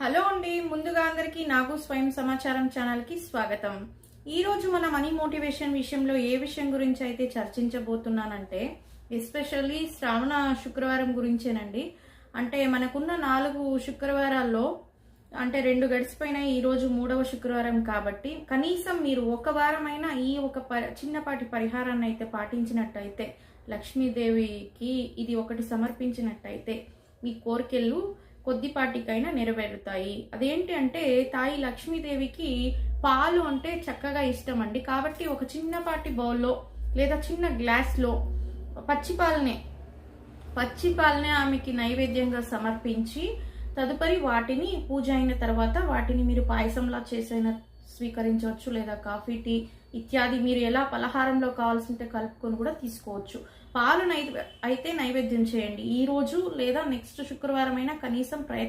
Hello అండి ముందుగా అందరికీ నాకు స్వయం సమాచారం ఛానల్కి స్వాగతం. ఈ రోజు మన మనీ మోటివేషన్ విషయంలో ఏ విషయం గురించి అయితే చర్చించబోతున్నానంటే ఎస్పెషల్లీ శ్రావణ శుక్రవారం గురించేనండి. అంటే మనకున్న నాలుగు శుక్రవారాల్లో అంటే రెండు గడిచిపోయిన ఈ రోజు మూడవ శుక్రవారం కాబట్టి కనీసం మీరు ఒక వారమైనా ఈ ఒక ప- చిన్నపాటి పరిహారాన్ని అయితే పాటించినట్టయితే లక్ష్మీదేవికి ఇది ఒకటి సమర్పించినట్టయితే మీ కోరికలు కొద్దిపాటికైనా నెరవేరుతాయి. అదేంటి అంటే తాయి లక్ష్మీదేవికి పాలు అంటే చక్కగా ఇష్టం అండి కాబట్టి ఒక చిన్నపాటి బౌల్లో లేదా చిన్న గ్లాస్లో పచ్చిపాలనే పచ్చిపాలనే ఆమెకి నైవేద్యంగా సమర్పించి తదుపరి వాటిని పూజ అయిన తర్వాత వాటిని మీరు పాయసంలా చేసిన స్వీకరించవచ్చు లేదా కాఫీ టీ ఇత్యాది మీరు ఎలా పలహారంలో కావాల్సింటే కలుపుకొని కూడా తీసుకోవచ్చు. పాలు అయితే నైవేద్యం చేయండి. ఈ రోజు లేదా నెక్స్ట్ శుక్రవారం అయినా కనీసం ప్రయత్నం